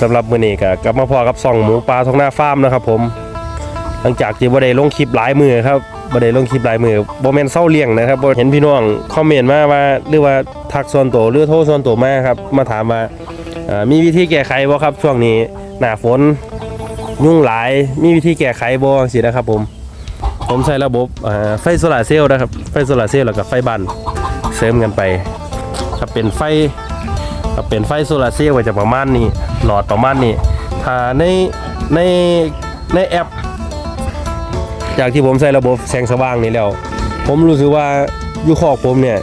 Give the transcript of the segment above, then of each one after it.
สำหรับมื้อนี้ก็กลับมาพอกับส่องหมูปลาท้องหน้าฟาร์มนะครับผม หลังจากที่บ่ได้ลงคลิปหลายมือครับบ่ได้ลงคลิปหลายมือบ่แม่นเศร้าเลี้ยงนะครับบ่เห็นพี่น้องคอมเมนต์มาว่าหรือว่าทักส่วนตัวหรือโทรส่วนตัวมาครับมาถามว่ามีวิธีแก้ไขบ่ครับช่วงนี้หน้าฝนยุ่งหลายมีวิธีแก้ไขบ่จังซี่นะครับผม ผมใช้ระบบไฟโซลาร์เซลล์นะครับไฟโซลาร์เซลล์แล้วก็ไฟบ้านเสริมกันไปครับเป็นไฟ ครับเป็นไฟโซลาร์เซลล์ก็จะประมาณนี้ หลอดประมาณนี้ ถ้าในในในแอป จากที่ผมใส่ระบบแสงสว่างนี่แล้ว ผมรู้สึกว่าอยู่คอกผมเนี่ย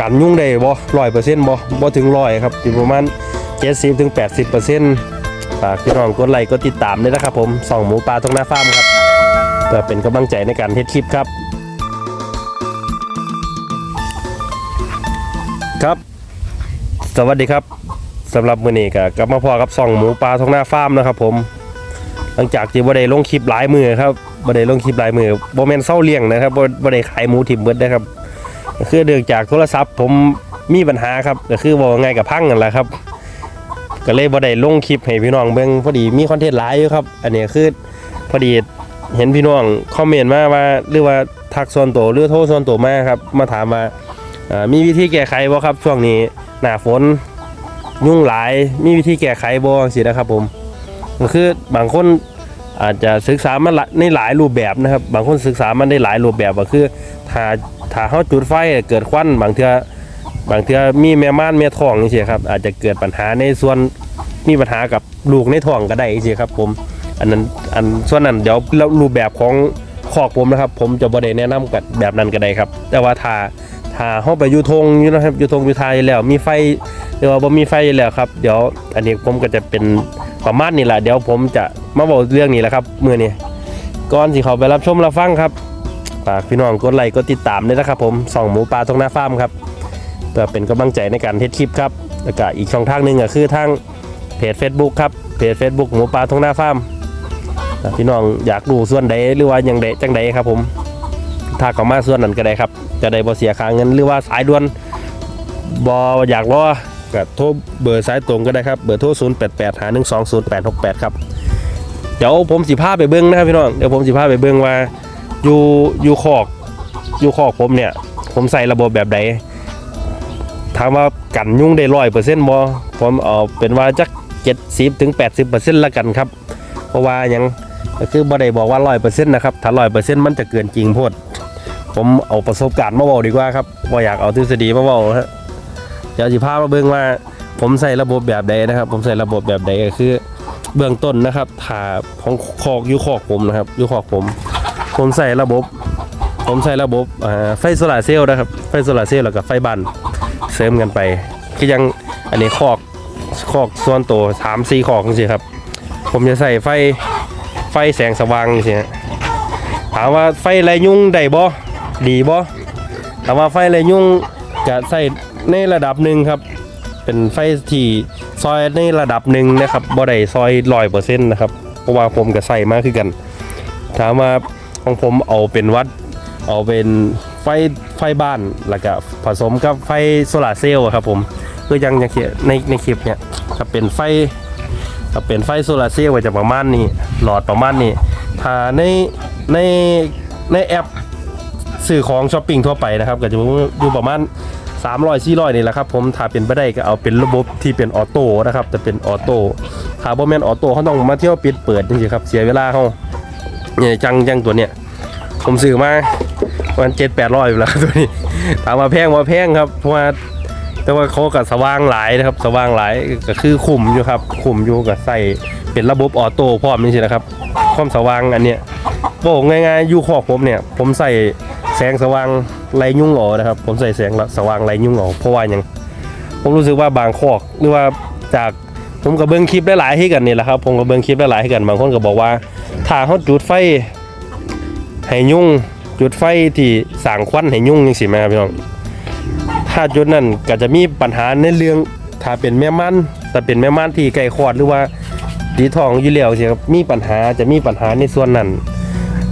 กันยุ่งได้บ่ร้อยเปอร์เซ็นต์บ่บ่ถึงร้อยครับอยู่ประมาณเจ็ดสิบถึงแปดสิบเปอร์เซ็นต์ฝากพี่น้องกดไลค์กดติดตามด้วยนะครับผมส่องหมูปลาตรงหน้าฟาร์มครับเพื่อเป็นกำลังใจในการเฮ็ดคลิปครับ ครับ สวัสดีครับสำหรับมื้อนี้ก็กลับมาพอกับส่องหมูปลาตรงหน้าฟาร์มนะครับ ผม หลังจากที่บ่ได้ลงคลิปหลายมือครับบ่ได้ลงคลิปหลายมือบ่แม่นเศร้าเลี้ยงนะครับบ่บ่ได้ขายหมูถิ่มเบิดนะครับก็คือเนื่องจากโทรศัพท์ ผมมีปัญหาครับก็คือว่าไงกับพังนั่นแหละครับ ก็เลยบ่ได้ลงคลิปให้พี่น้องเบิ่งพอดีมีคอนเทนต์หลายอยู่ครับ อันนี้คือพอดีเห็นพี่น้องคอมเมนต์มาว่าหรือว่าทักส่วนตัวหรือโทรส่วนตัวมาครับมาถามว่าอ่ามีวิธีแก้ไขบ่ครับช่วงนี้ หน้าฝนยุ่งหลายมีวิธีแก้ไขบ่จังซี่นะครับผมก็คือบางคนอาจจะศึกษามันในหลายรูปแบบนะครับ บางคนศึกษามันได้หลายรูปแบบก็คือถ้าถ้าเขาจุดไฟเกิดควันบางเทื่อบางเทื่อมีแม่ม่านแม่ท้องนี่สิครับอาจจะเกิดปัญหาในส่วนมีปัญหากับลูกในท้องก็ได้สิครับผม อันนั้นอันส่วนนั้นเดี๋ยวรูปแบบของ คอกผมนะครับ ผมจะบ่ได้แนะนำกับแบบนั้นก็ได้ครับ แต่ว่าถ้าถ้าเฮาไปอยู่ทงอยู่นะครับอยู่ทงอยู่ทายแล้วมีไฟหรือว่าบ่มีไฟแล้วครับ เดี๋ยวอันนี้ผมก็จะเป็นประมาณนี้แหละเดี๋ยวผมจะมาบอกเรื่องนี้แหละครับมือนี้ก่อนสิเขาไปรับชมรับฟังครับฝากพี่น้องกดไลค์กดติดตามด้วยนะครับผมส่องหมูปลาตรงหน้าฟาร์มครับเพื่อเป็นกำลังใจในการเทดคลิปครับแล้วก็อีกช่องทางหนึ่งก็คือทางเพจ Facebook ครับเพจ Facebook หมูปลาตรงหน้าฟาร์ม ถ้าพี่น้องอยากดูส่วนใดหรือว่าอย่างใดจังใดครับผมถ้าเขามาส่วนนั้นก็ได้ครับ จะได้บ่เสียค่าเงินหรือว่าสายด่วนบ่อยากรอก็โทรเบอร์สายตรงก็ได้ครับ เบอร์โทร 0 8 8 5 1 2 0 8 6 8 ครับ เดี๋ยวผมสิพาไปเบิ้งนะครับพี่น้อง เดี๋ยวผมสิพาไปเบิ้งว่าอยู่อยู่คอกอยู่คอกผมเนี่ย ผมใส่ระบบแบบใดถามว่ากันยุ่งได้ร้อยเปอร์เซ็นต์บ่ผมเอาเป็นว่าจักเจ็ดสิบถึงแปดสิบเปอร์เซ็นต์ละกันครับ เพราะว่ายัง ก็คือบ่ได้บอกว่าร้อยเปอร์เซ็นต์นะครับถ้าร้อยเปอร์เซ็นต์มันจะเกินจริงโพดผมเอาประสบการณ์มาบอกดีกว่าครับว่าอยากเอาทฤษฎีมาบอกฮะเดี๋ยวสิพามาเบิ่งว่า ผมใส่ระบบแบบใดนะครับ ผมใส่ระบบแบบใดก็คือ เบื้องต้นนะครับถ้าของคอกอยู่คอกผมนะครับอยู่คอกผม ผมใส่ระบบ ผมใส่ระบบไฟโซลาร์เซลล์นะครับไฟโซลาร์เซลล์แล้วก็ไฟบ้านเสริมกันไปคือยังอันนี้คอกคอกส่วนตัวสามสี่คอกสิครับ ผมจะใส่ไฟ ไฟแสงสว่างสิฮะถามว่าไฟไรยุ่งได้บ่ดีบ่ถามว่าไฟไรยุ่งจะใส่ในระดับหนึ่งครับ เป็นไฟที่ซอยในระดับหนึ่งนะครับบ่ได้ซอยร้อยเปอร์เซ็นต์นะครับเพราะว่าผมก็ใส่มากคือกัน ถามว่าของผมเอาเป็นวัด เอาเป็นไฟไฟบ้านแล้วก็ผสมกับไฟโซลาเซลล์ครับผมเพื่อยังในในคลิปเนี่ยครับเป็นไฟ ครับเป็นไฟโซลาร์เซลล์ก็จะประมาณนี้หลอดประมาณนี้ถ้าในในในแอปซื้อของช้อปปิ้งทั่วไปนะครับก็จะอยู่ประมาณ300 400นี่แหละครับผมถ้าเป็นไปได้ก็เอาเป็นระบบที่เป็นออโต้นะครับแต่เป็นออโต้ถ้าบ่แม่นออโต้เขาต้องมาเที่ยวปิดเปิดจริงๆครับเสียเวลาเขาเนี่ยจังจังตัวเนี้ยผมซื้อมาประมาณ7 800อยู่แล้วตัวนี้ถามว่าแพงว่าแพงครับเพราะว่า แต่ว่าเขาก็สว่างหลายนะครับ สว่างหลายก็คือคุมอยู่ครับคุมอยู่กับใส่เป็นระบบออโต้พร้อมนี่สินะครับ ความสว่างอันเนี้ยบอกง่ายๆอยู่ขอบผมเนี่ย ผมใส่แสงสว่างไรยุ่งออกนะครับ ผมใส่แสงสว่างไรยุ่งออกเพราะว่าหยังผมรู้สึกว่าบางคอกหรือว่าจากผมกับเบิ้งคลิปได้หลายให้กันนี่แหละครับ ผมกับเบิ้งคลิปได้หลายให้กันบางคนก็บอกว่าถ้าเขาจุดไฟให้ยุ่งจุดไฟที่สางควันให้ยุ่งยังสิไหมครับพี่น้อง ถ้าจุดนั้นก็จะมีปัญหาในเรื่องถ้าเป็นแม่มันแต่เป็นแม่มันที่ไก่คลอดหรือว่าดีทองอยู่แล้วสิครับมีปัญหาจะมีปัญหาในส่วนนั้น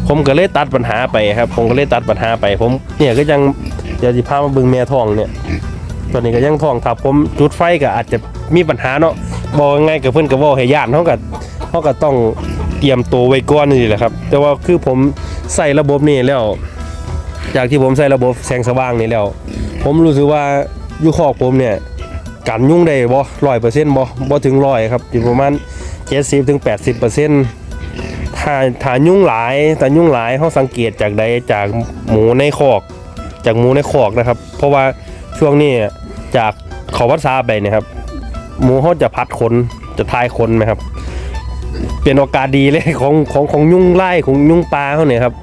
ผมก็เลยตัดปัญหาไปครับ ผมก็เลยตัดปัญหาไป ผมเนี่ยก็ยังเดี๋ยวจะพามาบิ่งแม่ทองเนี่ยตอนนี้ก็ยังทองถ้าผมจุดไฟก็อาจจะมีปัญหาเนาะบอกง่ายกับเพิ่อนก็บอกให้ญาติเฮาก็เฮาก็ต้องเตรียมตัวไว้ก่อนนี่แหละครับ แต่ว่าคือผมใส่ระบบนี้แล้ว จากที่ผมใส่ระบบแสงสว่างนี่แล้ว ผมรู้สึกว่าอยู่คอกผมเนี่ยกันยุ่งได้บ่ร้อยเปอร์เซ็นต์บ่บ่ถึงร้อยครับอยู่ประมาณเจ็ดสิบถึงแปดสิบเปอร์เซ็นต์ถ้าถ้ายุ่งหลายถ้ายุ่งหลายเขาสังเกตจากใดจากหมูในคอก จากหมูในคอกนะครับ เพราะว่าช่วงนี้จากเขาวัดซาไปเนี่ยครับหมูเขาจะพัดขนจะทายขนไหมครับ เป็นโอกาสดีเลยของของของยุ่งไล่ของยุ่งปลาเขาเนี่ยครับ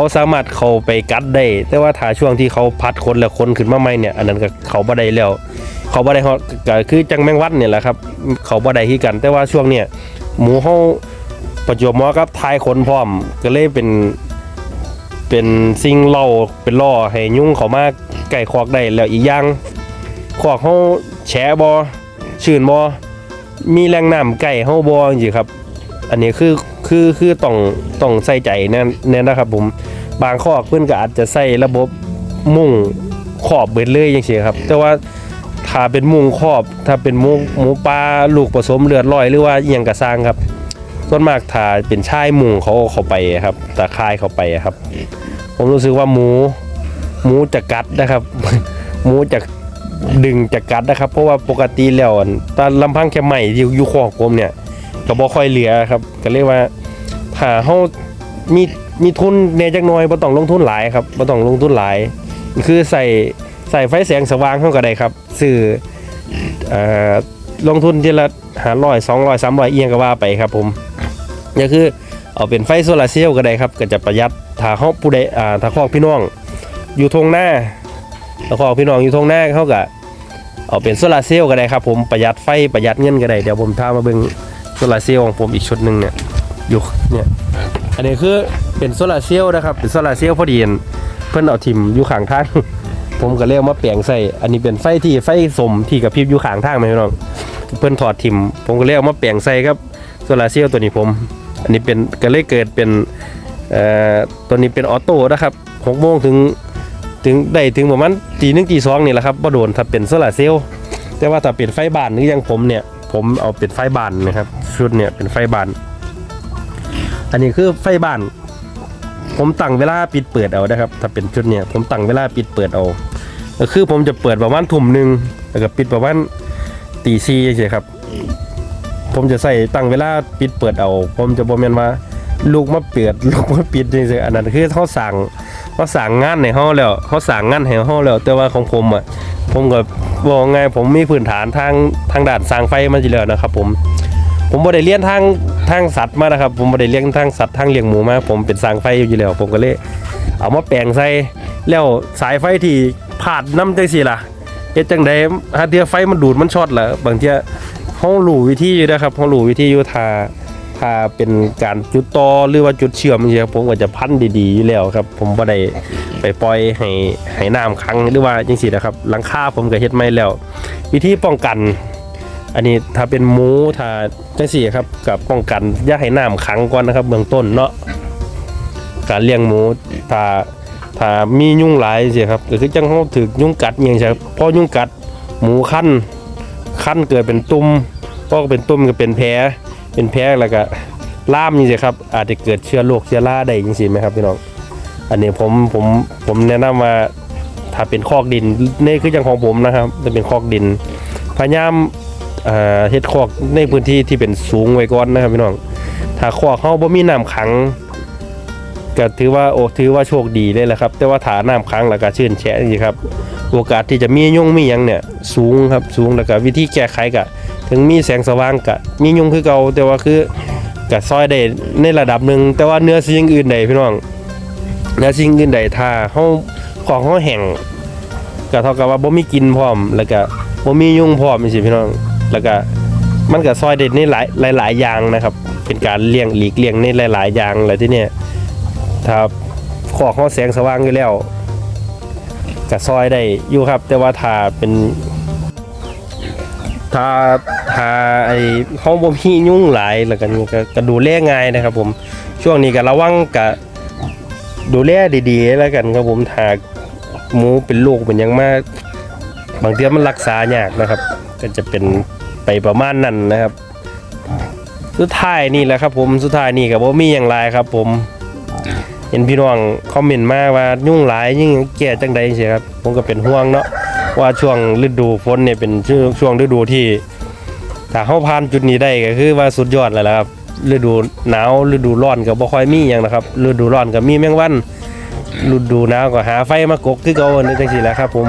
เขาสามารถเขาไปกัดได้ แต่ว่าถ้าช่วงที่เขาพัดคนแล้วคนขึ้นมาใหม่เนี่ย อันนั้นก็เขาบ่ได้แล้ว เขาบ่ได้เขาก็คือจังแมงวัดเนี่ยแหละครับ เขาบ่ได้คือกัน แต่ว่าช่วงเนี้ยหมูเขาประจวบเหมาะกับทายคนพร้อม ก็เลยเป็นเป็นสิ่งเล่าเป็นล่อให้ยุ่งเขามากไก่คอกได้แล้วอีกอย่างคอกเขาแฉบอชื่นบอมีแรงน้ำไก่เขาบอจริงๆครับ อันนี้คือ คือคือต้องต้องใส่ใจแน่แน่นะครับ ผมบางข้อเพื่อนก็อาจจะใส่ระบบมุ่งขอบเบิดเลยอย่างเช่ครับ แต่ว่าถ้าเป็นมุงขอบ ถ้าเป็นหมูหมูปลาลูกผสมเลือดลอยหรือว่าอหยังกระสร้างครับ ส่วนมากถ้าเป็นชายมุงเขาเข้าไปครับตาคายเข้าไปครับ ผมรู้สึกว่าหมูหมูจะกัดนะครับหมูจะดึงจะกัดนะครับ เพราะว่าปกติแล้วตอนลำพังแค่ใหม่อยู่คอกผมเนี่ย ก็บ่ค่อยเหลือครับ ก็เรียกว่าถ้าเฮามีมีทุนแน่จักหน่อยบ่ต้องลงทุนหลายครับบ่ต้องลงทุนหลาย คือใส่ใส่ไฟแสงสว่างเฮาก็ได้ครับซื้อเอ่อลงทุนทีละ500 200 300เอียงก็ว่าไปครับผมก็คือเอาเป็นไฟโซลาร์เซลล์ก็ได้ครับก็จะประหยัดถ้าเฮาผู้ใดอ่าถ้าครอบพี่น้อง อยู่ทงหน้าถ้าครอบพี่น้องอยู่ทงหน้าเขาก็เอาเป็นโซลาร์เซลล์ก็ได้ครับผมประหยัดไฟประหยัดเงินก็ได้เดี๋ยวผมพามาเบิ่ง โซลาร์เซลล์ของผมอีกชุดหนึ่งเนี่ยอยู่เนี่ยอันนี้คือเป็นโซลาร์เซลล์นะครับเป็นโซลาร์เซลล์พอดีเห็นเพิ่อนเอาทิมอยู่ข้างทางผมก็เลยเอามาแปลงใส่อันนี้เป็นไฟที่ไฟสมที่กับพริบอยู่ข้างทางไหมพี่น้องเพิ่อนถอดทิมผมก็เลยเอามาแปลงใส่ครับโซลาร์เซลล์ตัวนี้ผม อันนี้เป็นก็เลยเกิดเป็นเอ่อตัวนี้เป็นออโต้นะครับหกโมงถึงถึงได้ถึงประมาณตีหนึ่งตีสองนี่แหละครับบ่โดนถ้าเป็นโซลาร์เซลล์แต่ว่าถ้าเป็นไฟบ้านหรืออยังผมเนี่ย ผมเอาเป็นไฟบานนะครับชุดเนี่ยเป็นไฟบาน อันนี้คือไฟบาน ผมตั้งเวลาปิดเปิดเอานะครับ ถ้าเป็นชุดเนี่ยผมตั้งเวลาปิดเปิดเอาก็คือผมจะเปิดประมาณทุ่มหนึ่งแล้วก็ปิดประมาณตีซีใช่ครับ ผมจะใส่ตั้งเวลาปิดเปิดเอา ผมจะบอกแมนว่าลูกมาเปิดลูกมาปิดนี่สิอันนั้นคือเขาสั่ง เขาสั่งงานในห้องแล้วเขาสั่งงานให้ห้องแล้ว แต่ว่าของผมอะผมก็บอกไงผมมีพื้นฐานทางทางด้านสร้างไฟมาอยู่แล้วนะครับ ผมผมบ่ได้เรียนทางทางสัตว์มานะครับ ผมบ่ได้เลี้ยงทางสัตว์ทางเลี้ยงหมูมาผมเป็นสร้างไฟอยู่แล้ว ผมก็เลยเอามาแปลงใส่แล้วสายไฟที่พาดน้ำจังซี่ล่ะเฮ็ดจังไดหาเทื่อไฟมันดูดมันช็อตล่ะบางเทื่อเฮารู้วิธีอยู่นะครับเฮารู้วิธีอยู่ถ้า ถ้าเป็นการจุดต่อหรือว่าจุดเชื่อมจังซี่ครับผมก็จะพันดีๆอยู่แล้วครับ ผมบ่ได้ไปปล่อยให้ให้น้ำขังหรือว่าจังซี่นะครับหลังคาผมก็เฮ็ดไม่แล้ว วิธีป้องกัน อันนี้ถ้าเป็นหมูถ้าจังสี่ครับกับป้องกันอย่าให้น้ำขังก่อนนะครับ เบื้องต้นเนาะการเลี้ยงหมูถ้าถ้ามียุ่งหลายสิครับก็คือจังเขาถือยุ่งกัดอย่างเช่นพอยุ่งกัดหมูขั้นขั้นเกิดเป็นตุ่มพอเป็นตุ่มก็เป็นแผล เป็นแผลแล้วก็ล่ามนี่สิครับ อาจจะเกิดเชื้อโรคเชื้อราได้จังซี่ไหมครับพี่น้อง อันนี้ผมผมผมแนะนำว่าถ้าเป็นคอกดินนี่คือจังของผมนะครับจะเป็นคอกดิน พยายามเอ่อเฮ็ดคอกในพื้นที่ที่เป็นสูงไว้ก่อนนะครับพี่น้อง ถ้าคอกเฮาบ่มีน้ำขังก็ถือว่าโอ้ถือว่าโชคดีเลยแหละครับ แต่ว่าถ้าน้ำขังแล้วก็ชื่นแฉะนี่ครับ โอกาสที่จะมียุ่งมียังเนี่ยสูงครับสูงแล้วก็วิธีแก้ไขก็ ถึงมีแสงสว่างก็มียุงคือเก่าแต่ว่าคือก็ซอยได้ในระดับหนึ่งแต่ว่าเนื้อสิ่งอื่นใดพี่น้องเนื้อสิ่งอื่นใดถ้าเฮาของเฮาแห้งก็เท่ากับว่าบ่มีกินพร้อม แล้วก็บ่มียุงพร้อมจังซี่พี่น้อง แล้วก็มันก็ซอยเด็ดในหลายหลายๆอย่างนะครับ เป็นการเลี้ยงหลีกเลี่ยงในหลาย ๆ อย่างอะไรที่เนี่ยถ้าขอเขาแสงสว่างอยู่แล้วก็ซอยได้อยู่ครับ แต่ว่าถ้าเป็น ถ้าถ้าไอ้เขาบ่มียุ่งหลายแล้วกันก็ก็ดูแลง่ายนะครับ ผมช่วงนี้ก็ระวังก็ดูแลดีๆแล้วกันครับผมถ้าหมูเป็นลูกเป็นยังมากบางทีมันรักษายากนะครับ ก็จะเป็นไปประมาณนั้นนะครับ สุดท้ายนี่แหละครับ ผมสุดท้ายนี่กับว่ามีอย่างไรครับ ผมเห็นพี่น้องคอมเมนต์มาว่ายุ่งหลายยิ่งแก่จังใดเสียครับ ผมก็เป็นห่วงเนาะ ว่าช่วงฤดูฝนเนี่ยเป็นช่วงช่วงฤดูที่ถ้าเฮาผ่านจุดนี้ได้ก็คือว่าสุดยอดแล้วล่ะครับฤดูหนาวฤดูร้อนก็บ่ค่อยมีหยังนะครับฤดูร้อนก็มีแมงวันฤดูหนาวก็หาไฟมากกคือเก่านี่จังซี่แหละครับ ผม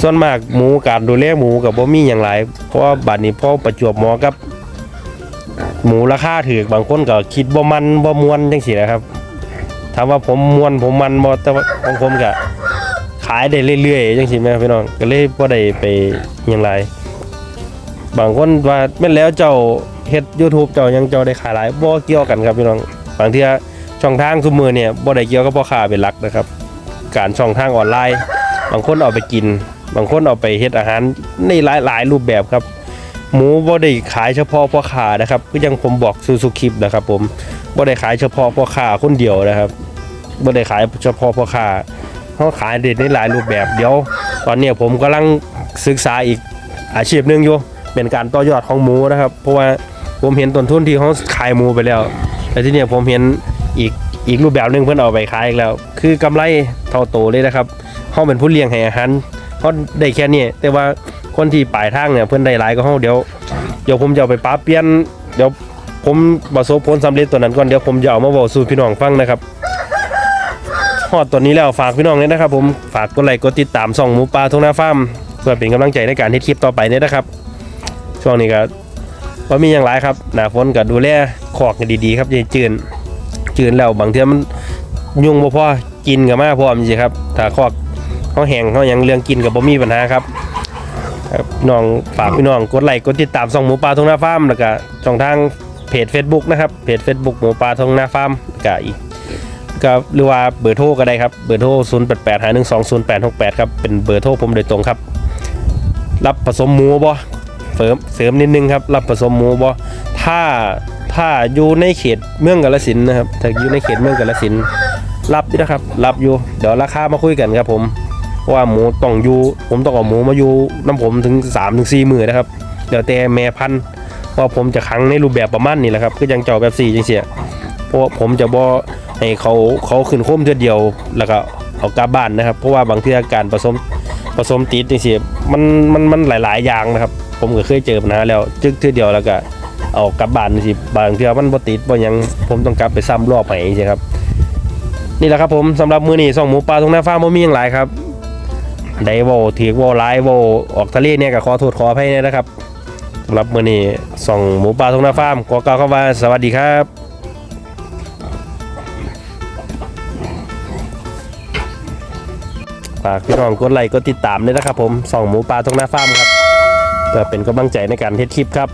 ส่วนมากหมูการดูแลหมูกับบ่มีอย่างไรเพราะว่าบัดนี้พอประจวบหมอกับ หมูราคาถือบางคนก็คิดบ่มันบ่มวนจังซี่นะครับถามว่าผมมวนผมมันบ่แต่ของผมก็ ขายได้เรื่อยๆจังซี่แม่พี่น้องก็เลยบ่ได้ไปหยังไรบางคนว่าแม่นแล้วเจ้าเฮ็ด YouTube เจ้ายังเจ้าได้ขายหลายบ่เกี่ยวกันครับพี่น้องบางเทื่อช่องทางซุมือเนี่ยบ่ได้เกี่ยวกับพ่อค้าเป็นหลักนะครับ การช่องทางออนไลน์ บางคนเอาไปกิน บางคนเอาไปเฮ็ดอาหารในหลายหลายรูปแบบครับ หมูบ่ได้ขายเฉพาะพ่อค้านะครับก็ยังผมบอกสู่สุคลิปนะครับผมบ่ได้ขายเฉพาะพ่อค้าคนเดียวนะครับบ่ได้ขายเฉพาะพ่อค้า เขาขายเด็ดในหลายรูปแบบเดี๋ยวตอนนี้ผมกำลังศึกษาอีกอาชีพหนึ่งอยู่เป็นการต่อยอดของหมูนะครับ เพราะว่าผมเห็นต้นทุนที่เขาขายหมูไปแล้วแต่ที่นี่ผมเห็นอีกอีกรูปแบบหนึ่งเพิ่อนเอาไปขายอีกแล้ว คือกำไรเท่าโตเลยนะครับเขาเป็นผู้เลี้ยงให้อาหารเขาได้แค่นี้แต่ว่าคนที่ปลายทางเนี่ยเพิ่อนได้หลายก็เขาเดี๋ยวเดี๋ยวผมจะไปปรับเปลี่ยนเดี๋ยวผมประสบผลสำเร็จตัวนั้นก่อนเดี๋ยวผมจะเอามาบอกสู่พี่น้องฟังนะครับ ฮอดตัวนี้แล้วฝากพี่น้องเลยนะครับผมฝากกดไลค์กดติดตามส่องหมูปลาทงนาฟาร์มเพื่อเป็นกำลังใจในการเฮ็ดคลิปต่อไปเนี่ยนะครับ ช่วงนี้ก็ว่ามีอย่างไรครับหนาฝนก็ดูแลขอกกันดีๆครับอย่าจืนจืนแล้วบางเทีมันยุงบ่พอกินกับมาพร้อมจริงครับถ้าขอกเขาแห้งเขายังเรื่องกินกับบ่มีปัญหาครับพี่น้องฝากพี่น้องกดไลค์กดติดตามช่องหมูปลาทงนาฟาร์มแล้วก็ช่องทางเพจ Facebook นะครับเพจ Facebook หมูปลาทงนาฟาร์มแล้วก็อีก ก็หรือว่าเบอร์โทรก็ได้ครับเบอร์โทร0 8 8 5 1 2 0 8 6 8ครับเป็นเบอร์โทรผมโดยตรงครับ รับผสมหมูบ่เสริมเสริมนิดนึงครับรับผสมหมูบ่ถ้าถ้าอยู่ในเขตเมืองกาฬสินนะครับถ้าอยู่ในเขตเมืองกาฬสินรับอยู่นะครับ รับอยู่เดี๋ยวราคามาคุยกันครับผมเพราะว่าหมูต้องอยู่ผมต้องเอาหมูมาอยู่น้ำผมถึง3าถึงสี่มือนะครับเดี๋ยวแต่แม่พันธุ์ว่าผมจะขังในรูปแบบประมาณนี้แหละครับก็ยังเจ้าแบบสี่จังเสียเพราะผมจะบ่ ให้เขาเขาขึ้นโค้มเทือเดียวแล้วก็เอากลับบ้านนะครับ เพราะว่าบางทีการผสมผสมติดจังเสียมันมันมันหลาย ๆ อย่างนะครับ ผมก็เคยเจอปัญหาแล้วจึกเทือเดียวแล้วก็เอากลับบ้านจังสิบางเทือมันบ่ติดบ่ยังผมต้องกลับไปซ้ำรอบใหม่จังซี่ครับ นี่แหละครับผมสำหรับมือนี้ส่องหมูปลาตรงหน้าฟาร์มบ่มีหยังหลายครับได้เวถือเวไลายเวออกทะเลเนี่ยก็ขอโทษขออภัยเนี่ยนะครับสำหรับมือนี้ส่องหมูป่าทงหน้าฟาร์มขอกล่าวคำว่าสวัสดีครับ ฝากพี่น้องกดไลค์กดติดตามด้วยนะครับผมส่องหมูปลาทงหน้าฟาร์มครับเพื่อเป็นกำลังใจในการเทดคลิปครับ